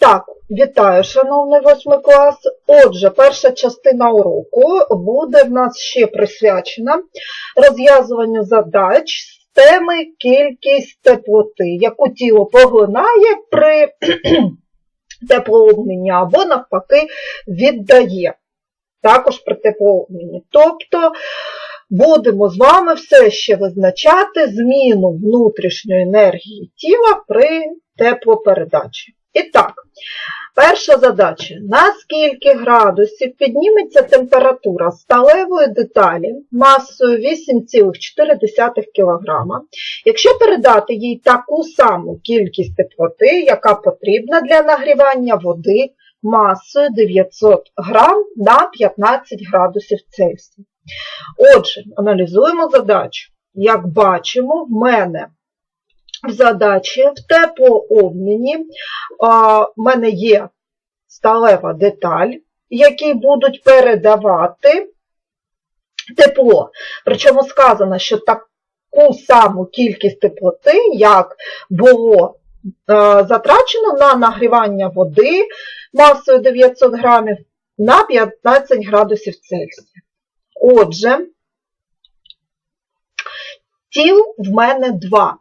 Так, вітаю, шановний восьмий клас. Отже, перша частина уроку буде в нас ще присвячена розв'язуванню задач з теми кількість теплоти, яку тіло поглинає при теплообміні або навпаки віддає. Також при теплообміні. Тобто будемо з вами все ще визначати зміну внутрішньої енергії тіла при теплопередачі. І так, перша задача. На скільки градусів підніметься температура сталевої деталі масою 8,4 кг, якщо передати їй таку саму кількість теплоти, яка потрібна для нагрівання води масою 900 грам на 15 градусів Цельсія. Отже, аналізуємо задачу. Як бачимо, в мене задачі в теплообміні в мене є сталева деталь, які будуть передавати тепло. Причому сказано, що таку саму кількість теплоти, як було затрачено на нагрівання води масою 900 грамів на 15 градусів Цельсія. Отже, тіл в мене два.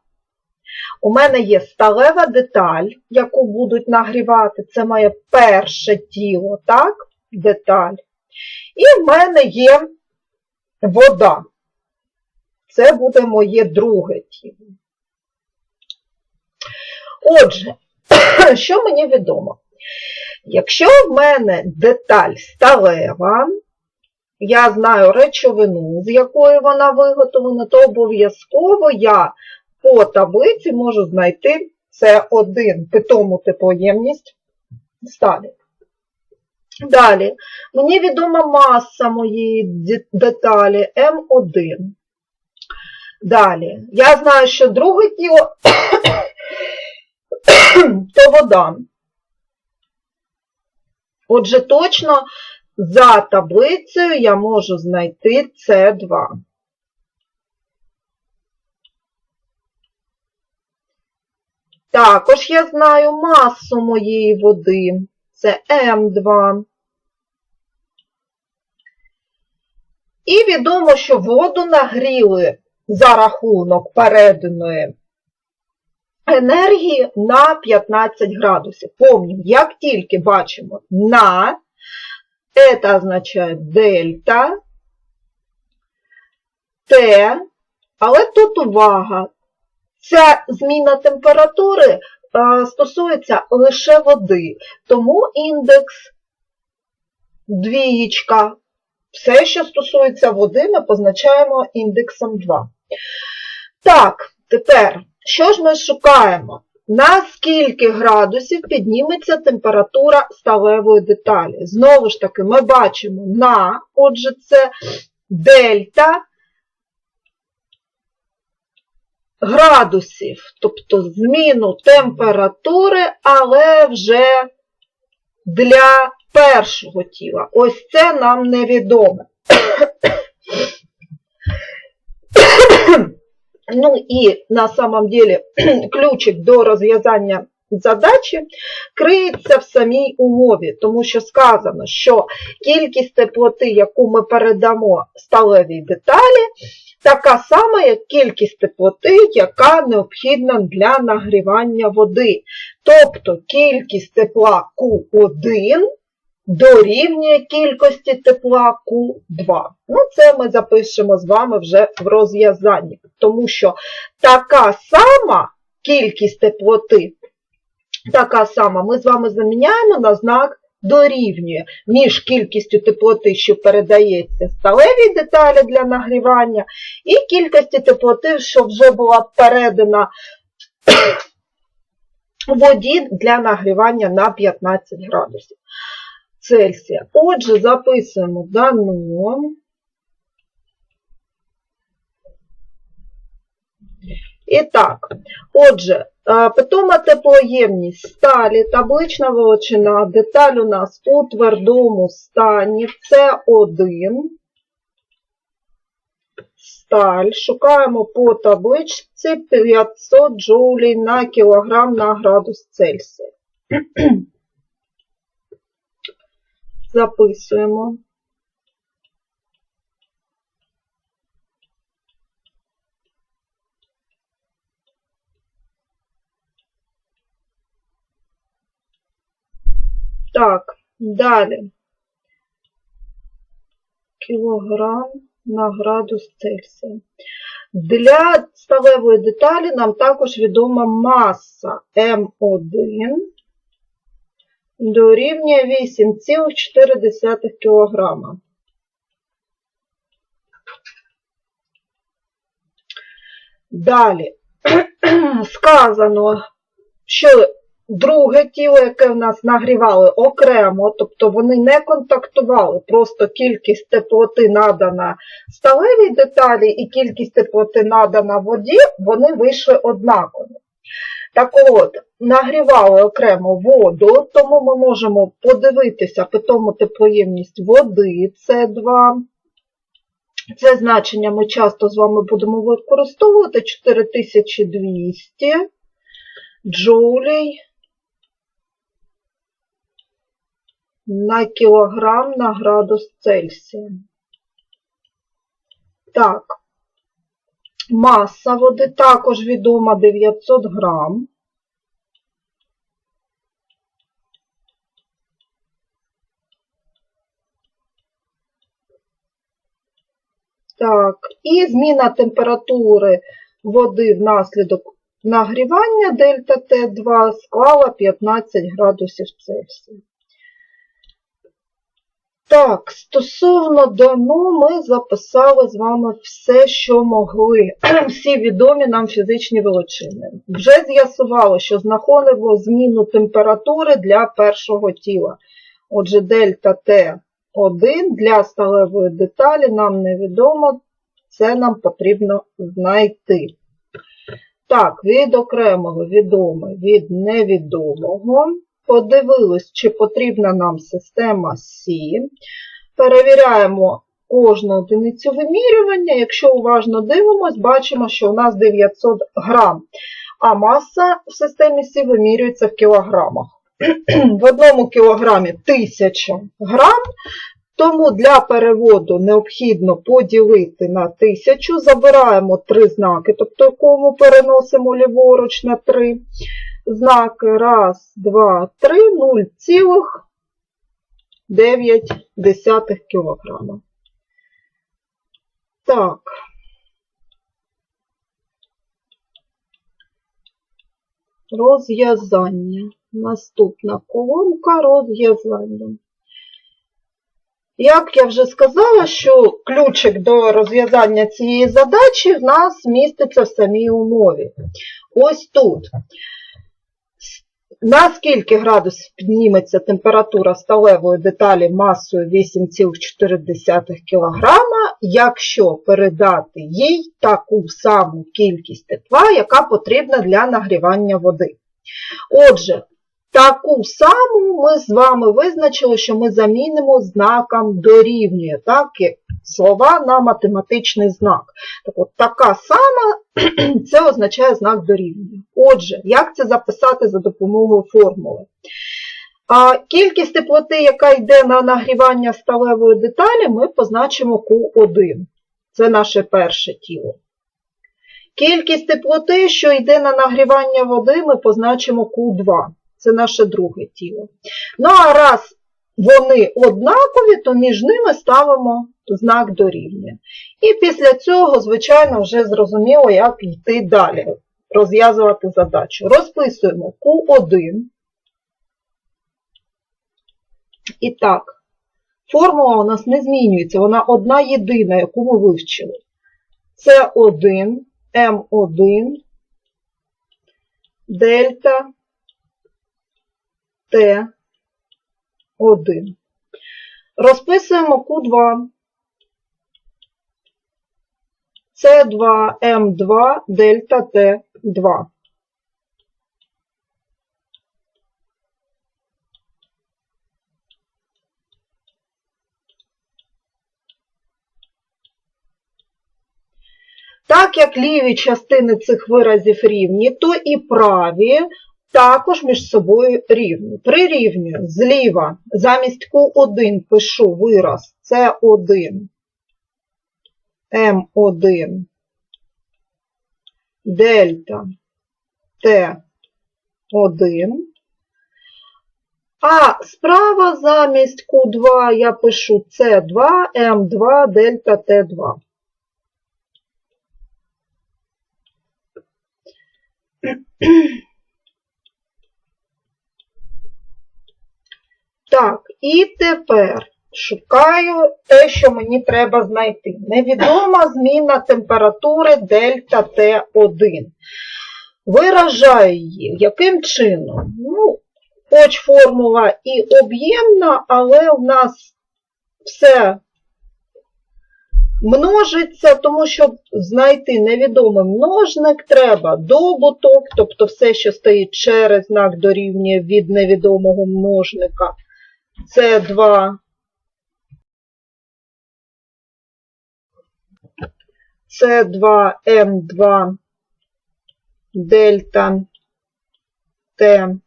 У мене є сталева деталь, яку будуть нагрівати, це моє перше тіло, так, деталь. І в мене є вода. Це буде моє друге тіло. Отже, що мені відомо? Якщо в мене деталь сталева, я знаю речовину, з якої вона виготовлена, то обов'язково я по таблиці можу знайти С1 питому теплоємність сталі. Далі, мені відома маса моєї деталі М1. Далі, я знаю, що друге тіло то вода. Отже, точно за таблицею я можу знайти С2. Також я знаю масу моєї води. Це М2. І відомо, що воду нагріли за рахунок переданої енергії на 15 градусів. Помню, як тільки бачимо на, це означає дельта, Т, але тут увага. Ця зміна температури е, стосується лише води, тому індекс двієчка. Все, що стосується води, ми позначаємо індексом 2. Так, тепер, що ж ми шукаємо? На скільки градусів підніметься температура сталевої деталі? Знову ж таки, ми бачимо на, отже, це дельта градусів, тобто зміну температури, але вже для першого тіла. Ось це нам невідоме. Ну і на самом деле ключик до розв'язання задачі криється в самій умові, тому що сказано, що кількість теплоти, яку ми передамо сталевій деталі, така сама, як кількість теплоти, яка необхідна для нагрівання води. Тобто кількість тепла Q1 дорівнює кількості тепла Q2. Ну, це ми запишемо з вами вже в розв'язанні, тому що така сама кількість теплоти, така сама, ми з вами заміняємо на знак дорівнює між кількістю теплоти, що передається сталевій деталі для нагрівання, і кількості теплоти, що вже була передана воді для нагрівання на 15 градусів Цельсія. Отже, записуємо дано. І так, отже, Питома теплоємність сталі, таблична величина, деталь у нас у твердому стані, це 1 сталь. Шукаємо по табличці 500 джоулей на кілограм на градус Цельсія. Записуємо. Так, далі. Кілограм на градус Цельсія. Для сталевої деталі нам також відома маса М1 дорівнює 8,4 кг. Далі сказано, що друге тіло, яке в нас нагрівали окремо, тобто вони не контактували, просто кількість теплоти надана сталевій деталі і кількість теплоти надана воді, вони вийшли однакові. Так от, нагрівали окремо воду, тому ми можемо подивитися питому теплоємність води С2. Це значення ми часто з вами будемо використовувати 4200 джоулей на кілограм на градус Цельсія. Так, маса води також відома 900 грам. Так, і зміна температури води внаслідок нагрівання дельта Т2 склала 15 градусів Цельсія. Так, стосовно дано ми записали з вами все, що могли, всі відомі нам фізичні величини. Вже з'ясували, що знаходимо зміну температури для першого тіла. Отже, дельта Т1 для сталевої деталі нам невідомо, це нам потрібно знайти. Так, від окремого відоме від невідомого. Подивились, чи потрібна нам система Сі. Перевіряємо кожну одиницю вимірювання. Якщо уважно дивимось, бачимо, що у нас 900 грам, а маса в системі Сі вимірюється в кілограмах. В одному кілограмі 1000 грам, тому для переводу необхідно поділити на 1000, забираємо три знаки, тобто кому переносимо ліворуч на 3 знаки раз, два, три, 0,9 кілограма. Так. Розв'язання. Наступна колонка розв'язання. Як я вже сказала, що ключик до розв'язання цієї задачі в нас міститься в самій умові. Ось тут. На скільки градусів підніметься температура сталевої деталі масою 8,4 кг, якщо передати їй таку саму кількість тепла, яка потрібна для нагрівання води. Отже, таку саму ми з вами визначили, що ми замінимо знаком дорівнює, так, слова на математичний знак. Так от, така сама, це означає знак дорівнює. Отже, як це записати за допомогою формули? А Кількість теплоти, яка йде на нагрівання сталевої деталі, ми позначимо Q1. Це наше перше тіло. Кількість теплоти, що йде на нагрівання води, ми позначимо Q2. Це наше друге тіло. Ну, а раз вони однакові, то між ними ставимо знак дорівнює. І після цього, звичайно, вже зрозуміло, як йти далі, розв'язувати задачу. Розписуємо Q1. І так, формула у нас не змінюється, вона одна єдина, яку ми вивчили. Це 1, М1, дельта Т1. Розписуємо Q2. С2, М2, дельта Т2. Так як ліві частини цих виразів рівні, то і праві також між собою рівні. Прирівнюю зліва замість Q1 пишу вираз С1, М1, дельта Т1. А справа замість Q2 я пишу С2, М2, дельта Т2. Так, і тепер Шукаю те, що мені треба знайти. Невідома зміна температури дельта Т1. Виражаю її. Яким чином? Ну, Хоч формула і об'ємна, але в нас все множиться, тому що знайти невідомий множник треба добуток, тобто все, що стоїть через знак дорівнює від невідомого множника. С2 С2М2 дельта Т2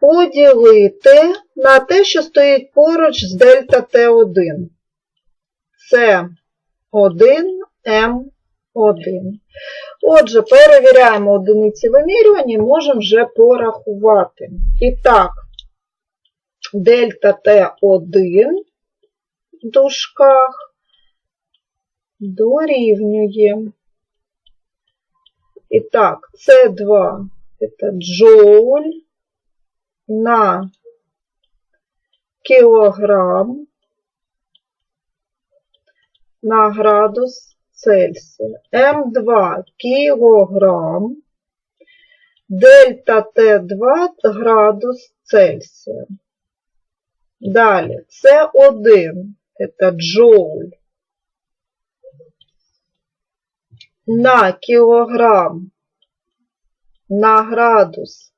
поділити на те, що стоїть поруч з дельта Т1. С1М1. Отже, перевіряємо одиниці вимірювання і можемо вже порахувати. І так, дельта Т1 дужках дорівнює. І так, С2 це джоуль на кілограм на градус Цельсія. М2 кілограм, дельта Т2 градус Цельсія. Далі, С1 це джоуль на кілограм на градус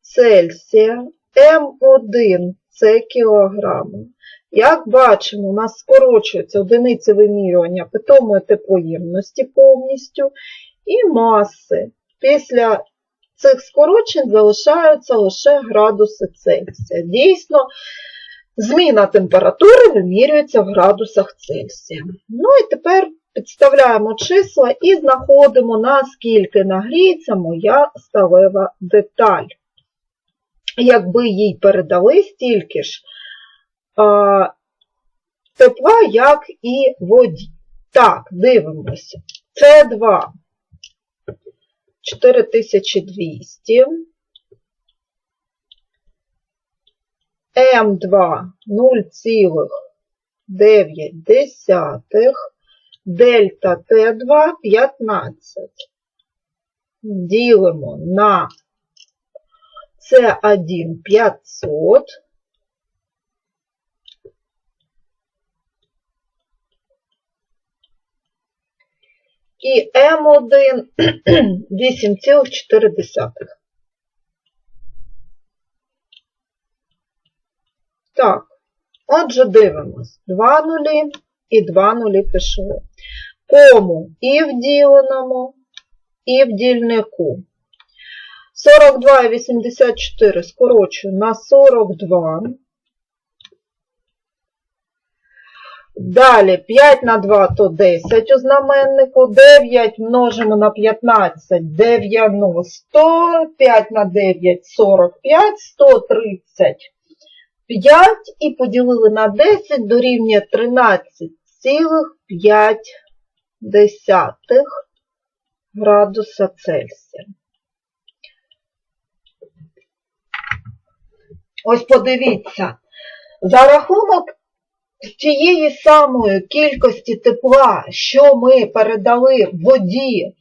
Цельсія, М1 це кілограми. Як бачимо, у нас скорочуються одиниці вимірювання питомої теплоємності повністю і маси. Після цих скорочень залишаються лише градуси Цельсія. Дійсно, зміна температури вимірюється в градусах Цельсія. Ну і тепер підставляємо числа і знаходимо, наскільки нагріється моя сталева деталь. Якби їй передали стільки ж а, тепла, як і воді. Так, дивимося. С2 4200. М2 0,9. Дельта Т2 15. Ділимо на С1 500. І М1 8,4. Так, отже, дивимось. 2 нулі і 2 нулі пішли. Кому і в діленому, і в дільнику. 42 і 84 скорочую на 42. Далі 5 на 2 то 10 у знаменнику, 9 множимо на 15 90, 5 на 9 45, 135 і поділили на 10 дорівнює 13,5 градуса Цельсія. Ось подивіться, за рахунок тієї самої кількості тепла, що ми передали воді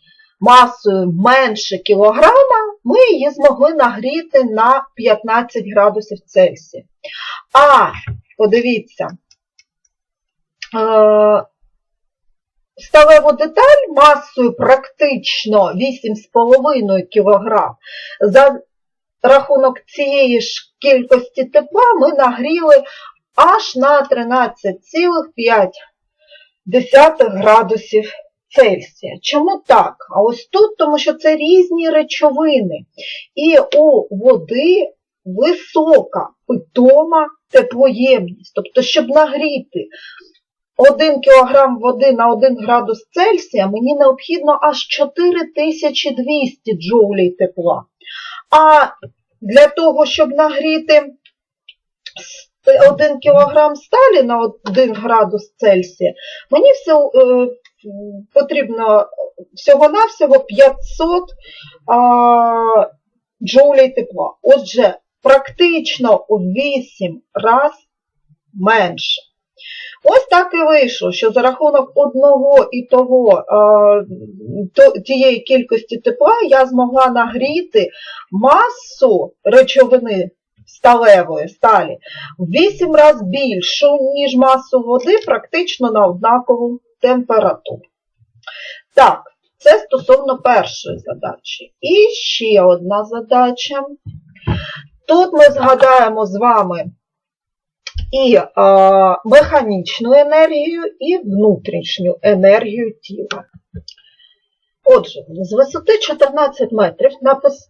масою менше кілограма, ми її змогли нагріти на 15 градусів Цельсія. А, подивіться, сталеву деталь масою практично 8,5 кг. За рахунок цієї ж кількості тепла ми нагріли аж на 13,5 градусів Цельсія. Чому так? А ось тут, тому що це різні речовини. І у води висока питома теплоємність. Тобто, щоб нагріти 1 кг води на 1 градус Цельсія, мені необхідно аж 4200 джоулей тепла. А для того, щоб нагріти 1 кг сталі на 1 градус Цельсія, мені все, е, потрібно всього-навсього 500 а, джоулей тепла. Отже, практично у 8 раз менше. Ось так і вийшло, що за рахунок одного і того тієї кількості тепла я змогла нагріти масу речовини сталевої сталі в 8 разів більшу, ніж масу води, практично на однакову температуру. Так, це стосовно першої задачі. І ще одна задача. Тут ми згадаємо з вами і е, механічну енергію, і внутрішню енергію тіла. Отже, з висоти 14 метрів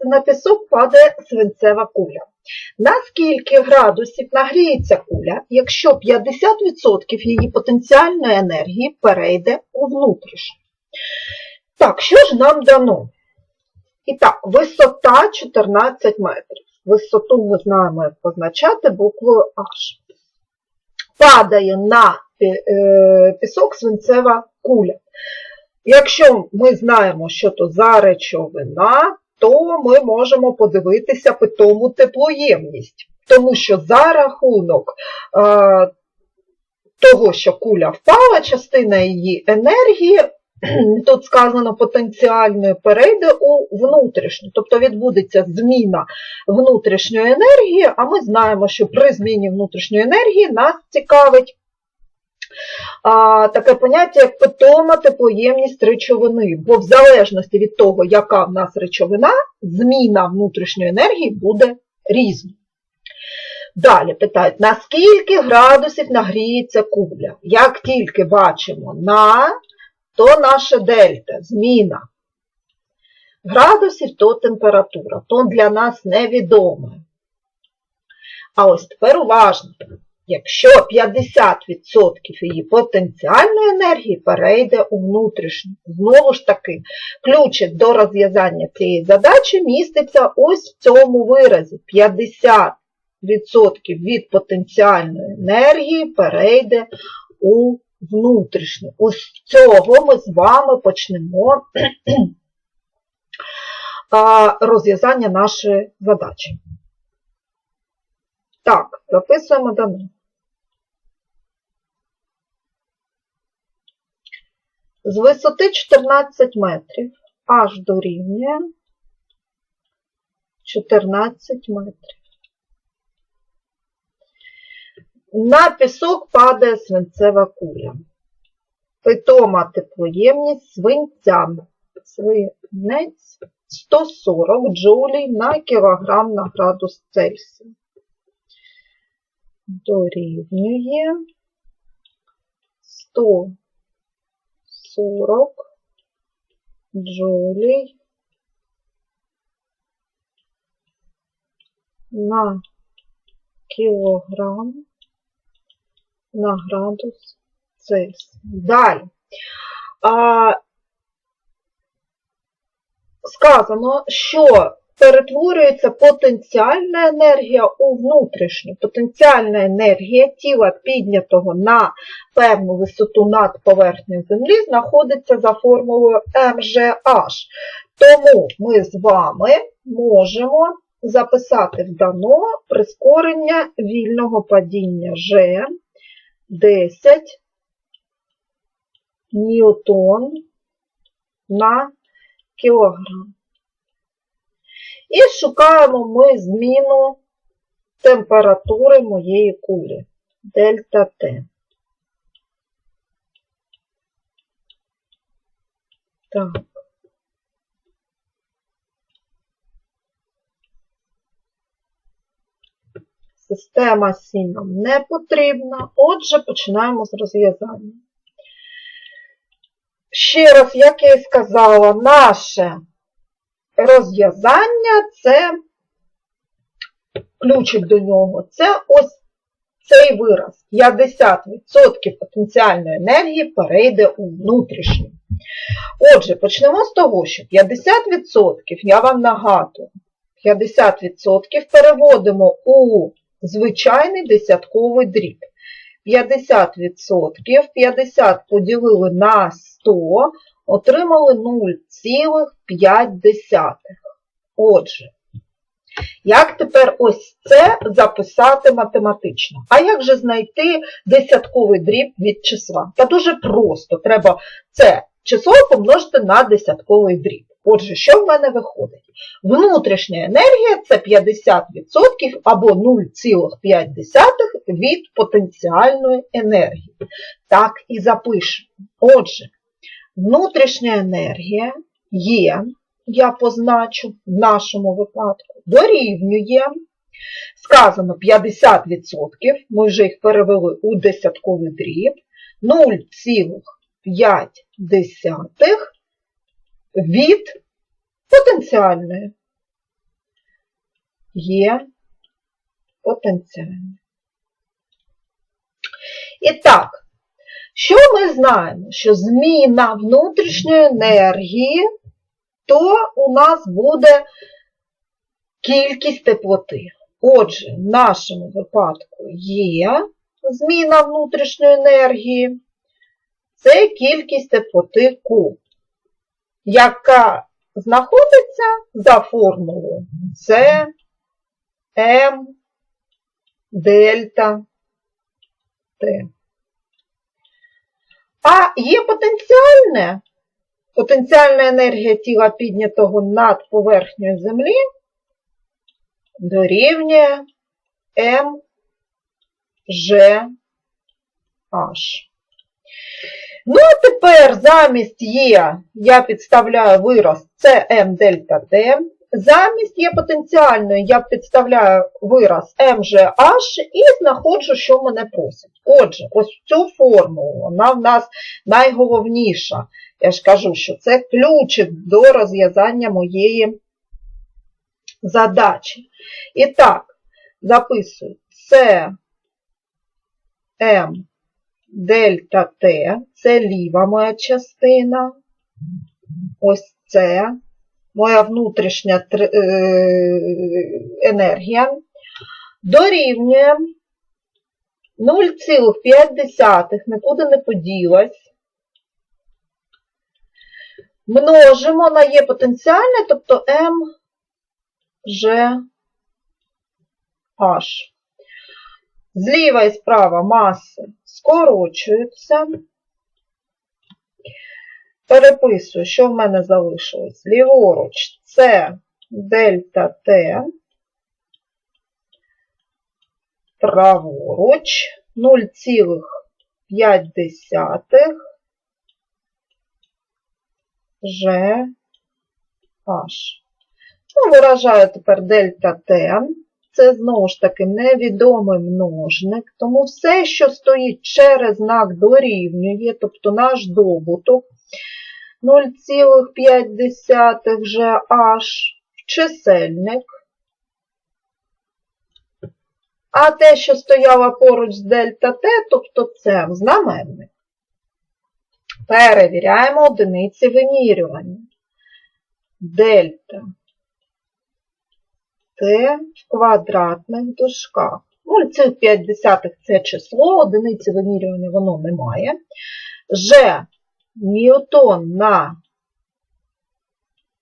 на пісок падає свинцева куля. На скільки градусів нагріється куля, якщо 50% її потенціальної енергії перейде у внутрішню? Так, що ж нам дано? І так, висота 14 метрів. Висоту ми знаємо, як позначати буквою H. Падає на е, пісок свинцева куля. Якщо ми знаємо, що то за речовина, то ми можемо подивитися питому теплоємність. Тому що за рахунок е, того, що куля впала, частина її енергії, тут сказано потенціальною, перейде у внутрішню. Тобто відбудеться зміна внутрішньої енергії, а ми знаємо, що при зміні внутрішньої енергії нас цікавить таке поняття, як питома теплоємність речовини, бо в залежності від того, яка в нас речовина, зміна внутрішньої енергії буде різною. Далі питають, на скільки градусів нагріється куля? Як тільки бачимо на, то наша дельта, зміна. Градусів то температура, то для нас невідоме. А ось тепер уважно. Якщо 50% її потенціальної енергії перейде у внутрішню. Знову ж таки, ключик до розв'язання цієї задачі міститься ось в цьому виразі. 50% від потенціальної енергії перейде у внутрішню. Ось з цього ми з вами почнемо розв'язання нашої задачі. Так, записуємо дано. З висоти 14 метрів аж дорівнює 14 метрів. На пісок падає свинцева куля. Питома теплоємність свинця. Свинець 140 джоулей на кілограм на градус Цельсія. Дорівнює 100 40 джоулей на кілограм на градус Цельсія. Далі. А, Сказано, що перетворюється потенціальна енергія у внутрішню. Потенціальна енергія тіла піднятого на певну висоту над поверхнею Землі знаходиться за формулою МЖH. Тому ми з вами можемо записати в дано прискорення вільного падіння G 10 ньютон на кілограм. І шукаємо ми зміну температури моєї кулі дельта Т. Так. Система Сі нам не потрібна, отже, починаємо з розв'язання. ще раз, як я і сказала, наше розв'язання це ключик до нього. Це ось цей вираз. 50% потенціальної енергії перейде у внутрішню. Отже, почнемо з того, що 50%, я вам нагадую, 50% переводимо у звичайний десятковий дріб. 50%, 50 поділили на 100, отримали 0,5. Отже, як тепер ось це записати математично? А як же знайти десятковий дріб від числа? Та дуже просто. Треба це число помножити на десятковий дріб. Отже, що в мене виходить? Внутрішня енергія це 50% або 0,5 від потенціальної енергії. Так і запишемо. Отже, внутрішня енергія є, я позначу в нашому випадку, дорівнює. Сказано 50%, ми вже їх перевели у десятковий дріб, 0,5 від потенціальної. Є потенціальне. І так, що ми знаємо? Що зміна внутрішньої енергії, то у нас буде кількість теплоти. Отже, в нашому випадку є зміна внутрішньої енергії, це кількість теплоти Q, яка знаходиться за формулою С, М, дельта, Т. А є потенціальне, потенціальна енергія тіла піднятого над поверхнею Землі дорівнює М, Ж, H. Ну, а тепер замість Є я підставляю вираз CM дельта Т. Замість є потенціальної я підставляю вираз MGH і знаходжу, що мене просять. Отже, ось цю формулу, вона в нас найголовніша. Я ж кажу, що це ключик до розв'язання моєї задачі. І так, записую С М дельта Т, це ліва моя частина. Ось це моя внутрішня е, енергія. Дорівнює 0,5, нікуди не поділась. Множимо на Є потенціальне, тобто М, Ж, H. Зліва і справа маси скорочуються. Переписую, що в мене залишилось? Ліворуч. Це дельта Т, праворуч. 0,5 Ж. H. Ну, виражаю тепер дельта Т це знову ж таки невідомий множник, тому все, що стоїть через знак дорівнює, тобто наш добуток 0,5 вже аж чисельник. А те, що стояло поруч з дельта Т, тобто це знаменник. Перевіряємо одиниці вимірювання. Дельта Т в квадратних дужках. 0,5 це число, одиниці вимірювання воно не має. Ж ньютон на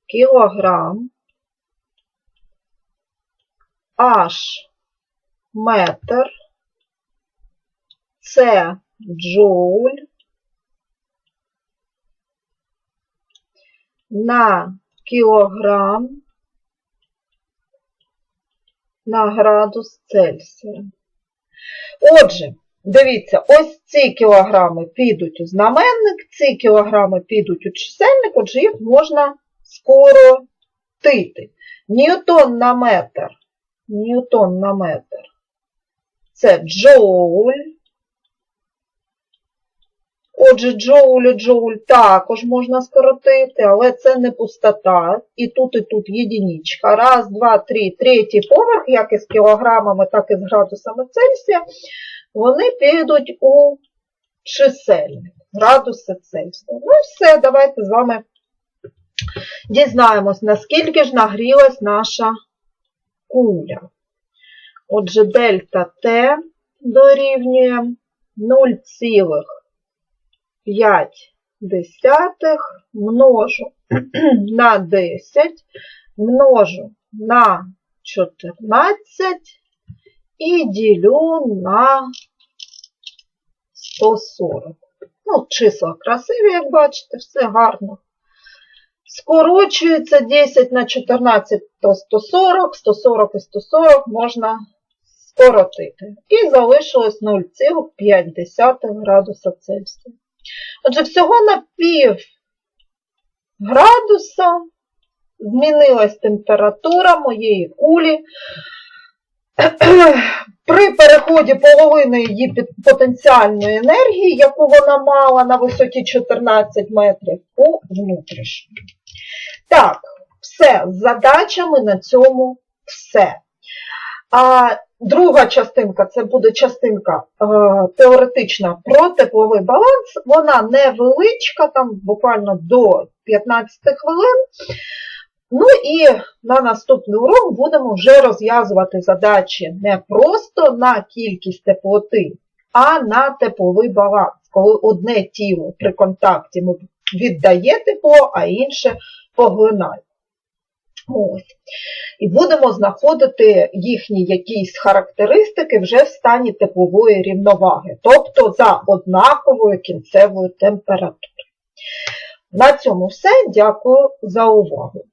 кілограм, H метр, С джоуль на кілограм на градус Цельсія. Отже, дивіться, ось ці кілограми підуть у знаменник, ці кілограми підуть у чисельник, отже, їх можна скоротити. Ньютон на метр. Ньютон на метр. Це джоуль. Отже, джоуль, джоуль також можна скоротити, але це не пустота. І тут, і тут єдиничка. Раз, два, три, третій поверх, як із кілограмами, так і з градусами Цельсія, вони підуть у чисельник. Градуси Цельсія. Ну все, давайте з вами дізнаємось, наскільки ж нагрілась наша куля. Отже, дельта Т дорівнює 0,5 множу на 10, множу на 14 і ділю на 140. Ну, числа красиві, як бачите, все гарно. Скорочується 10 на 14 то 140, 140 і 140 можна скоротити. І залишилось 0,5 градуса Цельсія. Отже, всього на пів градуса змінилась температура моєї кулі. При переході половини її потенціальної енергії, яку вона мала на висоті 14 метрів, у внутрішню. Так, все, з задачами на цьому все. А друга частинка, це буде частинка е, теоретична про тепловий баланс. Вона невеличка, там буквально до 15 хвилин. Ну і на наступний урок будемо вже розв'язувати задачі не просто на кількість теплоти, а на тепловий баланс, коли одне тіло при контакті віддає тепло, а інше поглинає. Ось. І будемо знаходити їхні якісь характеристики вже в стані теплової рівноваги, тобто за однаковою кінцевою температурою. На цьому все. Дякую за увагу.